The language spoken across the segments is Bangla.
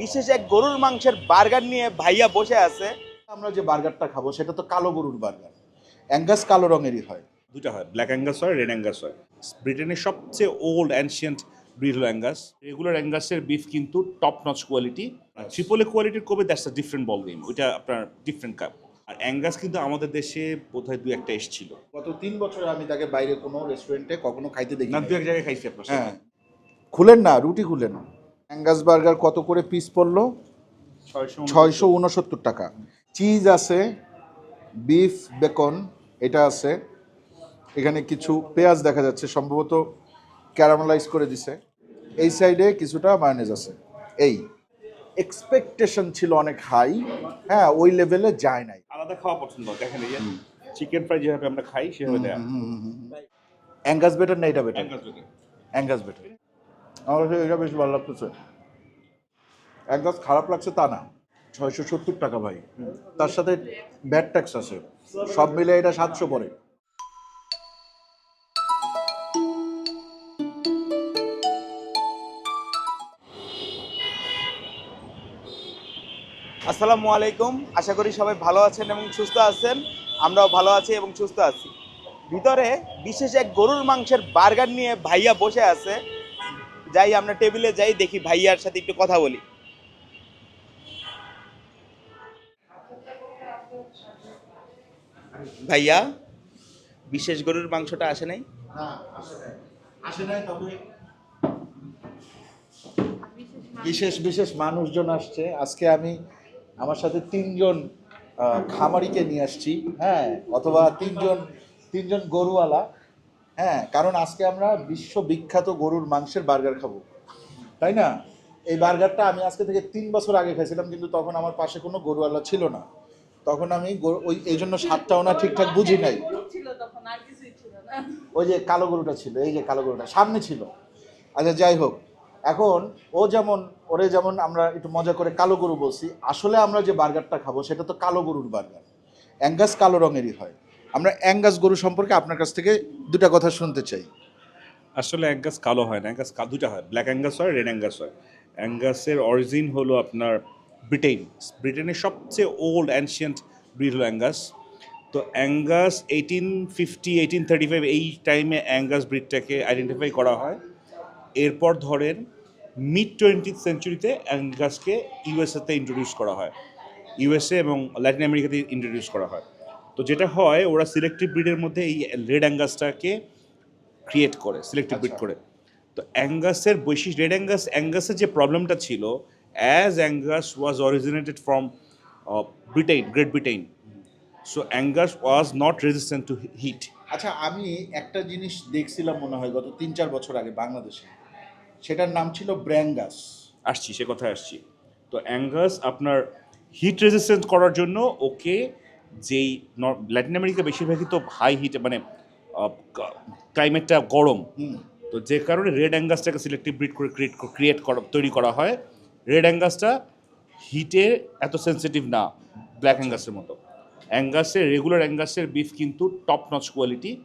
বিশেষ এক গরুর মাংসের বার্গার নিয়ে ভাইয়া বসে আছে। আমরা যে বার্গারটা খাব সেটা তো কালো গরুর বার্গার। অ্যাঙ্গাস কালো রঙেরই হয়। দুটা হয় ব্ল্যাক অ্যাঙ্গাস হয় রেড অ্যাঙ্গাস হয়। ব্রিটেনের সবচেয়ে ওল্ড অ্যানশিয়েন্ট ব্রিড হলো অ্যাঙ্গাস। রেগুলার অ্যাঙ্গাসের বিফ কিন্তু top notch quality triple A কোয়ালিটির Kobe that's a different ball game ওইটা আপনার ডিফারেন্ট কাপ আর অ্যাঙ্গাস কিন্তু আমাদের দেশে বোধহয় দু একটা এসেছিল। গত তিন বছর আমি তাকে বাইরে কোনো রেস্টুরেন্টে কখনো খাইতে দেখি না দু এক জায়গায় খাইছি আপনার হ্যাঁ। খুলেন না রুটি খুলেন। অ্যাঙ্গাস বার্গার কত করে পিস পড়ল? ছয়শো উনসত্তর। টাকা। চিজ আছে বিফ বেকন এটা আছে। এখানে কিছু পেঁয়াজ দেখা যাচ্ছে সম্ভবত ক্যারামেলাইজ করে দিছে। এই সাইডে কিছুটা মায়োনেজ আছে। এই এক্সপেকটেশন ছিল অনেক হাই হ্যাঁ ওই লেভেলে যায় নাই। আলাদা খাওয়া পছন্দ দেখেন এই চিকেন ফ্রাই যেভাবে আমরা খাই সেভাবে অ্যাঙ্গাস বেটার না এটা বেটার অ্যাঙ্গাস বেটার আমার কাছে এটা বেশ ভালো লাগতেছে। অ্যাঙ্গাস খারাপ লাগছে তা না। ছয়শো সত্তর টাকা ভাই। তার সাথে ব্যাড ট্যাক্স আছে। সব মিলে এটা সাতশো পড়ে আসসালামু আলাইকুম। আশা করি সবাই ভালো আছেন এবং সুস্থ আছেন। আমরাও ভালো আছি এবং সুস্থ আছি। ভিতরে বিশেষ এক গরুর মাংসের বার্গার নিয়ে ভাইয়া বসে আছে। যাই, আমরা টেবিলে যাই, দেখি ভাইয়ার সাথে একটু কথা বলি। ভাইয়া, বিশেষ গরুর মাংসটা আসে নাই? বিশেষ বিশেষ মানুষজন আসছে। আজকে আমি আমার সাথে তিনজন খামারিকে নিয়ে আসছি হ্যাঁ অথবা তিনজন তিনজন গরুওয়ালা। হ্যাঁ কারণ আজকে আমরা বিশ্ববিখ্যাত গরুর মাংসের বার্গার খাব। তাই না? এই বার্গারটা আমি আজকে থেকে তিন বছর আগে খাইছিলাম, কিন্তু তখন আমার পাশে কোনো গরুওয়ালা ছিল না। তখন আমি ওই এই জন্য স্বাদটাও না ঠিকঠাক বুঝি নাই। ওই যে কালো গরুটা ছিল, এই যে কালো গরুটা সামনে ছিল। আচ্ছা যাই হোক। এখন ও যেমন ওরে যেমন আমরা একটু মজা করে কালো গরু বলছি, আসলে আমরা যে বার্গারটা খাব, সেটা তো কালো গরুর বার্গার। অ্যাঙ্গাস কালো রঙেরই হয়। আমরা অ্যাঙ্গাস গরু সম্পর্কে আপনার কাছ থেকে দুটা কথা শুনতে চাই। আসলে অ্যাঙ্গাস কালো হয় না, অ্যাঙ্গাস দুটা হয় ব্ল্যাক অ্যাঙ্গাস হয় রেড অ্যাঙ্গাস হয়। অ্যাঙ্গাসের অরিজিন হলো আপনার ব্রিটেন ব্রিটেনের সবচেয়ে ওল্ড অ্যানশিয়েন্ট ব্রিড হলো অ্যাঙ্গাস। তো Angus eighteen fifty eighteen thirty five এই টাইমে অ্যাঙ্গাস ব্রিডটাকে আইডেন্টিফাই করা হয়। এরপর ধরেন মিড টোয়েন্টিথ সেঞ্চুরিতে অ্যাঙ্গাসকে ইউএসএতে ইন্ট্রোডিউস করা হয়। ইউএসএ এবং ল্যাটিন আমেরিকাতে ইন্ট্রোডিউস করা হয়। তো যেটা হয় ওরা সিলেক্টিভ ব্রিডের মধ্যে এই রেড অ্যাঙ্গাসটাকে ক্রিয়েট করে সিলেক্টিভ ব্রিড আচ্ছা। করে। তো অ্যাঙ্গাসের বৈশিষ্ট্য রেড অ্যাঙ্গাস অ্যাঙ্গাসের যে প্রবলেমটা ছিল as Angus was originated from Britain great Britain so Angus was not resistant to heat আচ্ছা আমি একটা জিনিস দেখছিলাম মনে হয় গত তিন চার বছর আগে বাংলাদেশে। সেটার নাম ছিল ব্র্যাঙ্গাস আসছি সে কথায় আসছি। তো অ্যাঙ্গাস আপনার হিট রেজিস্ট্যান্স করার জন্য ওকে যেই ল্যাটিন আমেরিকা বেশিরভাগই তো হাই হিট মানে ক্লাইমেটটা গরম। তো যে কারণে রেড অ্যাঙ্গাসটাকে সিলেক্টিভ ব্রিড করে ক্রিয়েট ক্রিয়েট করা তৈরি করা হয়। রেড অ্যাঙ্গাসটা হিটে এত সেন্সিটিভ না ব্ল্যাক অ্যাঙ্গাসের মতো। অ্যাঙ্গাসের রেগুলার অ্যাঙ্গাসের বিফ কিন্তু টপ নচ কোয়ালিটি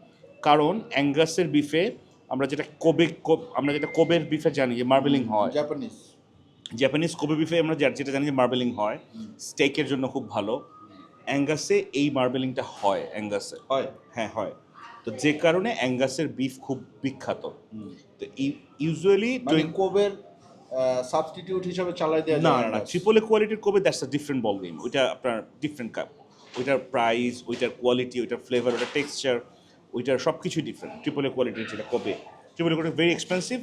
কারণ অ্যাঙ্গাসের বিফে আমরা যেটা কোবে কোব- আমরা যেটা কোবের বিফে জানি যে মার্বেলিং হয়। জাপানিজ জাপানিজ কোবে বিফে আমরা যেটা জানি যে মার্বেলিং হয়। স্টেকের জন্য খুব ভালো। অ্যাঙ্গাসে এই মার্বেলিংটা হয় অ্যাঙ্গাসে। হয়? হ্যাঁ হয়। তো যে কারণে অ্যাঙ্গাসের বিফ খুব বিখ্যাত। তো ইউজুয়ালি মানে কোবের সাবস্টিটিউট হিসাবে চালাই দেওয়া যায় না না ট্রিপলে কোয়ালিটির Kobe that's a different ball game ওইটা আপনার ডিফারেন্ট কাপ ওইটার প্রাইস ওইটার কোয়ালিটি ওইটার ফ্লেভার ওইটার টেক্সচার ওইটার সব কিছুই ডিফারেন্ট ট্রিপলে কোয়ালিটির যেটা Kobe. Triple A quality very expensive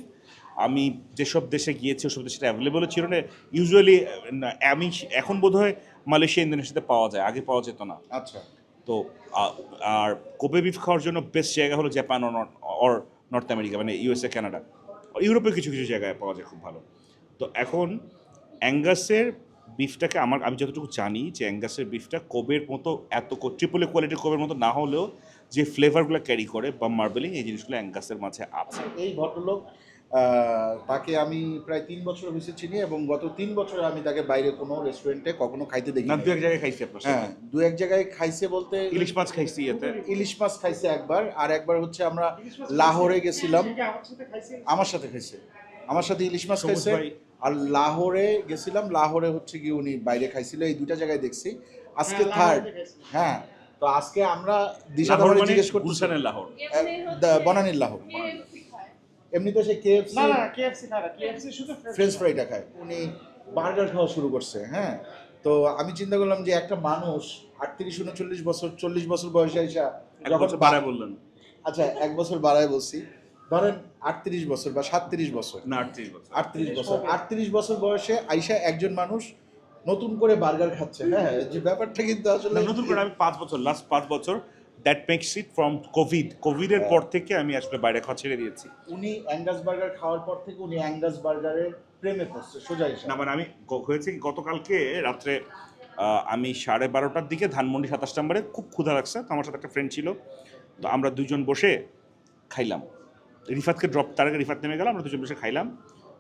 আমি যেসব দেশে গিয়েছি ওসব দেশে অ্যাভেলেবলও ছিল না। ইউজুয়ালি আমি এখন বোধহয় মালয়েশিয়া ইন্দোনেশিয়াতে পাওয়া যায় আগে পাওয়া যেত না। আচ্ছা। তো আর কোবে বিফ খাওয়ার জন্য বেস্ট জায়গা হলো জাপান অর নর্থ আমেরিকা মানে ইউএসএ কানাডা ইউরোপে কিছু কিছু জায়গায় পাওয়া যায় খুব ভালো। তো এখন অ্যাঙ্গাসের বিফটাকে আমার আমি যতটুকু জানি যে অ্যাঙ্গাসের বিফটা কোবের মতো এত ট্রিপলে কোয়ালিটির কোবের মতো না হলেও যে ফ্লেভারগুলো ক্যারি করে বা মার্বেলিং এই জিনিসগুলো অ্যাঙ্গাসের মাঝে আছে। এই ভদ্রলোক তাকে আমি প্রায় তিন বছর হয়েছে চিনি এবং গত তিন বছরে আমি তাকে বাইরে কোনো রেস্টুরেন্টে কখনো খাইতে দেখি না দু এক জায়গায় খাইছি আপনার হ্যাঁ দু এক জায়গায় খাইছে বলতে ইলিশ মাছ খাইছি এতে। ইলিশ মাছ খাইছে একবার আর একবার হচ্ছে আমরা লাহোরে গেছিলাম। আমার সাথে খাইছে। আমার সাথে ইলিশ মাছ খাইছে। আর লাহোরে গেছিলাম লাহোরে হচ্ছে কি উনি বাইরে খাইছিল এই দুটা জায়গায় দেখছি। আজকে থার্ড হ্যাঁ তো আজকে আমরা দিশা মানে জিজ্ঞেস গুলশানের লাহোর। বনানীর লাহোর। KFC খায়। এমনি তো সে কেএফসি না না কেএফসি খায় না কেএফসি শুধু ফ্রেঞ্চ ফ্রাইটা খায়। উনি বার্গার খাওয়া শুরু করছে হ্যাঁ? তো আমি চিন্তা করলাম যে একটা মানুষ আটত্রিশ উনচল্লিশ বছর চল্লিশ বছর বয়সে আইসা এক যখন বছর বাড়ায় বললেন। আচ্ছা এক বছর বাড়ায় বলছি। ধরেন আটত্রিশ বছর বা সাতত্রিশ বছর। না আটত্রিশ বছর। আটত্রিশ বছর। আটত্রিশ বছর। বয়সে আইসা একজন মানুষ নতুন করে বার্গার খাচ্ছে হ্যাঁ? যে ব্যাপারটা কিন্তু আসলে নতুন করে আমি পাঁচ বছর লাস্ট পাঁচ বছর that makes it from Covid কোভিডের পর থেকে আমি আসলে বাইরে খাওয়া ছেড়ে দিয়েছি। উনি অ্যাঙ্গাস বার্গার খাওয়ার পর থেকে উনি অ্যাঙ্গাস বার্গারের প্রেমে পড়ছে সোজা না মানে আমি হয়েছে কি গতকালকে রাত্রে আমি সাড়ে বারোটার দিকে ধানমন্ডি সাতাশ নম্বরে খুব ক্ষুধা লাগছে। তো আমার সাথে একটা ফ্রেন্ড ছিল। তো আমরা দুজন বসে খাইলাম। রিফাতকে ড্রপ তার আগে রিফাত নেমে গেলাম আমরা দুজন বসে খাইলাম।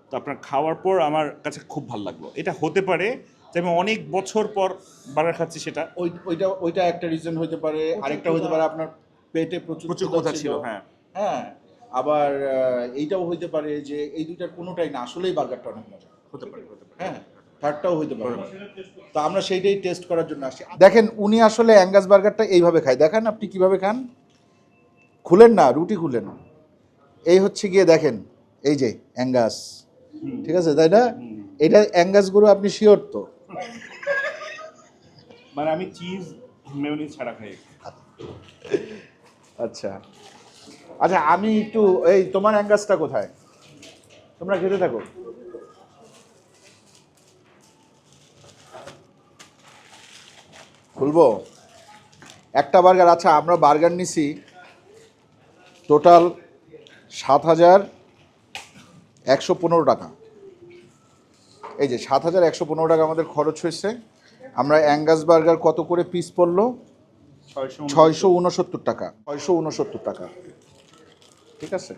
তো আপনার খাওয়ার পর আমার কাছে খুব ভালো লাগল। এটা হতে পারে যে অনেক বছর পর বার্গার খাচ্ছি সেটা। ওই ওইটা ওইটা একটা রিজন হতে পারে আরেকটা হতে পারে আপনার পেটে প্রচুর প্রচুর কথা ছিল হ্যাঁ। হ্যাঁ আবার এইটাও হইতে পারে যে এই দুইটার কোনোটাই না আসলেই বার্গারটা অনেক মজা। হতে পারে হতে পারে। হ্যাঁ থার্ডটাও হইতে পারে। তো আমরা সেইটাই টেস্ট করার জন্য আসছি। দেখেন উনি আসলে অ্যাঙ্গাস বার্গারটা এইভাবে খায়। দেখেন আপনি কীভাবে খান। খুলেন না রুটি খুলেন। এই হচ্ছে গিয়ে দেখেন এই যে অ্যাঙ্গাস। ঠিক আছে তাই না? এটা অ্যাঙ্গাসগুলো আপনি শিওর তো? মানে আমি চিজ মেয়নিজ ছাড়া খাই। আচ্ছা। আচ্ছা আমি একটু, এই তোমার অ্যাঙ্গাসটা কোথায়? তোমরা খেতে থাকো। খুলবো? একটা বার্গার আচ্ছা আমরা বার্গার নিছি। টোটাল সাত হাজার একশো পনেরো টাকা। এই যে সাত হাজার একশো পনেরো টাকা আমাদের খরচ হয়েছে। আমরা অ্যাঙ্গাস বার্গার কত করে পিস পড়ল? ছয়শো উনসত্তর। টাকা। ছয়শো উনসত্তর টাকা। ঠিক আছে?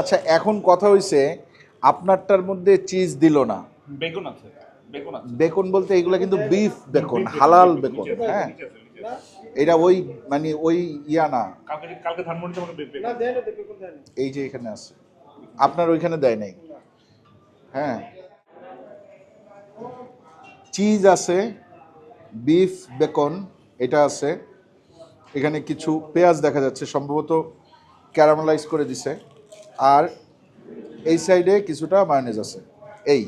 আচ্ছা এখন কথা হইছে আপনারটার মধ্যে চিজ দিল না। বেগুন আছে বেগুন আছে। বেকন বলতে এগুলো কিন্তু বিফ বেকন হালাল বেকন হ্যাঁ। এটা ওই মানে ওই ইয়া না। কালকে ধানমন্ডিতে এই যে এখানে আছে। আপনার ওইখানে দেয় নাই? হ্যাঁ। চিজ আছে বিফ বেকন এটা আছে। এখানে কিছু পেঁয়াজ দেখা যাচ্ছে সম্ভবত ক্যারামেলাইজ করে দিছে। আর এই সাইডে কিছুটা মায়োনেজ আছে। এই।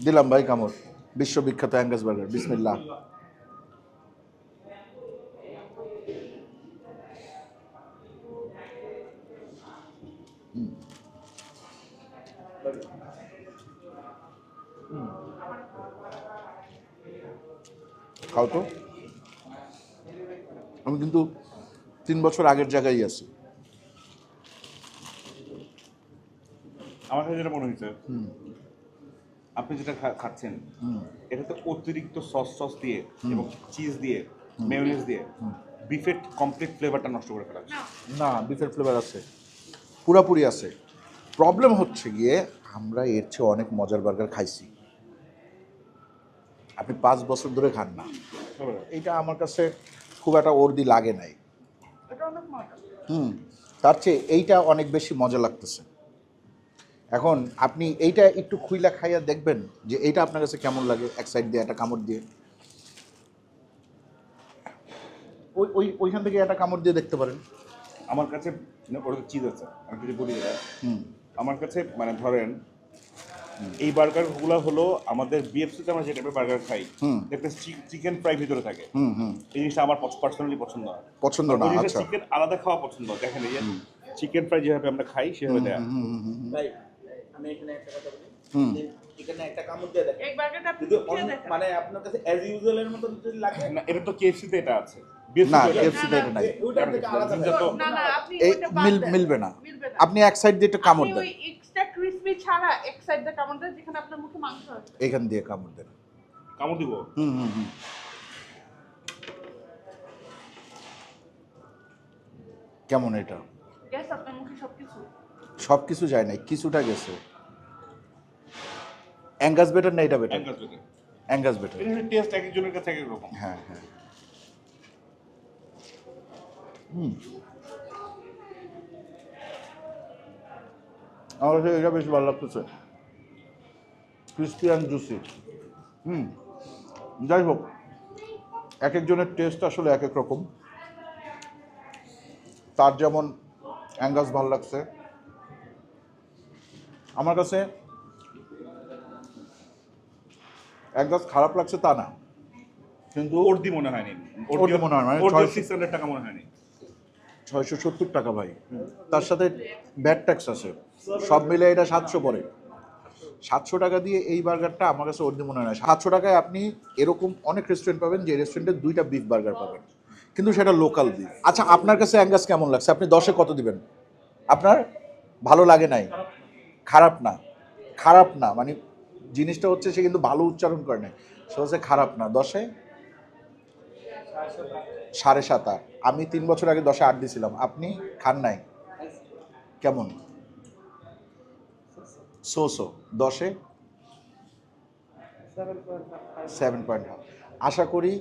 দিলাম ভাই কামড়। বিশ্ববিখ্যাত অ্যাঙ্গাস বার্গার বিসমিল্লাহ। খাও তো। আমি কিন্তু তিন বছর আগের জায়গায় আছি। আমার কাছে যেটা মনে হয়েছে আপনি যেটা খা- খাচ্ছেন হুম। এটাতে অতিরিক্ত সস সস দিয়ে এবং চিজ দিয়ে মেয়োনিজ দিয়ে বিফের কমপ্লিট ফ্লেভারটা নষ্ট করে ফেলা না বিফের ফ্লেভার আছে। পুরাপুরি আছে। প্রবলেম হচ্ছে গিয়ে আমরা এর চেয়ে অনেক মজার বার্গার খাইছি। আপনি পাঁচ বছর ধরে খান না। এইটা আমার কাছে খুব একটা ওর্দি লাগে নাই। এটা হুম তার চেয়ে এইটা অনেক বেশি মজা লাগতেছে। এখন আপনি এইটা একটু খুইলা খাইয়া দেখবেন যে এইটা আপনার কাছে কেমন লাগে এক সাইড দিয়ে একটা কামড় দিয়ে। ওই ওই ওইখান থেকে একটা কামড় দিয়ে দেখতে পারেন। আমার কাছে না, ওটা চিজ আছে আমি যদি বলি হুম। আমার কাছে মানে ধরেন এই বার্গারগুলো হলো আমাদের বিএফসিতে আমরা যে টাইপের বার্গার খাই। দেখতে চিকেন ফ্রাই ভিতরে থাকে। হুম হুম। এই জিনিসটা আমার পার্সোনালি পছন্দ না। পছন্দ না আচ্ছা। চিকেন আলাদা খাওয়া পছন্দ দেখেন এই যে চিকেন ফ্রাই যেভাবে আমরা খাই সেভাবে দেয়া। আমি এখানে একটা কথা বলি। এখানে একটা কামড় দিয়ে দেখেন। আপনি যদি খেয়ে অন্য- দেখেন। মানে আপনার কাছে অ্যাজ ইউজুয়ালের মতো যদি লাগে না এটা তো কেএফসিতে এটা আছে। না BFC তে এটা আছে। কেএফসি তে এটা নাই। ওইটার থেকে আলাদা না না আপনি এই ওইটা বাদ মিল দেন। মিলবে না। আপনি এক সাইড দিয়ে একটু কামড় দেন। এক্সট্রা ক্রিসপি ছাড়া এক সাইড দিয়ে কামড় দেন যেখানে আপনার মুখে মাংস আছে। এখান দিয়ে কামড় দেন। কামড় দিব? হুম হুম হুম। কেমন এটা? গ্যাস আপনার মুখে সবকিছু। সব কিছু যায় নাই কিছুটা গেছে। অ্যাঙ্গাস বেটার না এটা better Angus better Angus better এর টেস্ট একজনের কাছে এক রকম। হ্যাঁ হ্যাঁ। হুম। আমার এটা বেশ ভালো লাগতেছে। Crispy and juicy. হুম। যাই হোক এক একজনের টেস্ট আসলে এক এক রকম। তার যেমন অ্যাঙ্গাস ভালো লাগছে। আমার কাছে অ্যাঙ্গাস খারাপ লাগছে তা না কিন্তু ওর্দি মনে হয়নি। ওর্দি মনে হয় মানে ছয়শো- সিক্স হান্ড্রেড টাকা মনে হয়নি। ছয়শো সত্তর টাকা ভাই। তার সাথে ব্যাড ট্যাক্স আছে। সব মিলে এটা সাতশো পড়ে সাতশো টাকা দিয়ে এই বার্গারটা আমার কাছে অর্ধি মনে হয় না। সাতশো টাকায় আপনি এরকম অনেক রেস্টুরেন্ট পাবেন যে রেস্টুরেন্টে দুইটা বিফ বার্গার পাবেন। কিন্তু সেটা লোকাল বিফ আচ্ছা আপনার কাছে অ্যাঙ্গাস কেমন লাগছে? আপনি দশে কত দিবেন? আপনার ভালো লাগে নাই? খারাপ না খারাপ না মানে জিনিসটা হচ্ছে সে কিন্তু ভালো উচ্চারণ করে নাই। সে হচ্ছে খারাপ না দশে? সাড়ে সাত আট। আমি তিন বছর আগে দশে আট দিয়েছিলাম আপনি খান নাই? কেমন? So so. দশে? সেভেন পয়েন্ট ফাইভ আশা করি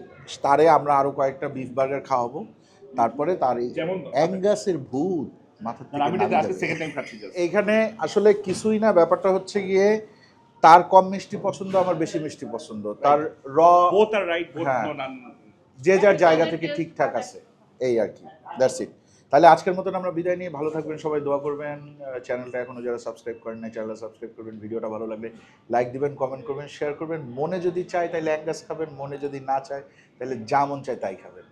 তারে আমরা আরও কয়েকটা বিফ বার্গার খাওয়াবো। তারপরে তার এই অ্যাঙ্গাসের ভূত। মাথা না, আমি থেকে এটা নামে আজকে যাবে। সেকেন্ড টাইম খাচ্ছি just। এইখানে আসলে কিছুই না ব্যাপারটা হচ্ছে গিয়ে তার কম মিষ্টি পছন্দ আমার বেশি মিষ্টি পছন্দ। তার র হ্যাঁ। যে যার জায়গা থেকে ঠিকঠাক আছে এই আর কি। দ্যাটস ইট তাহলে আজকের মতন আমরা বিদায় নিয়ে ভালো থাকবেন সবাই দোয়া করবেন। চ্যানেলটা এখনও যারা সাবস্ক্রাইব করেন না চ্যানেলটা সাবস্ক্রাইব করবেন। ভিডিওটা ভালো লাগলে লাইক দিবেন কমেন্ট করবেন শেয়ার করবেন। মনে যদি চায় তাহলে অ্যাঙ্গাস খাবেন মনে যদি না চায় তাহলে যা মন চায় তাই খাবেন।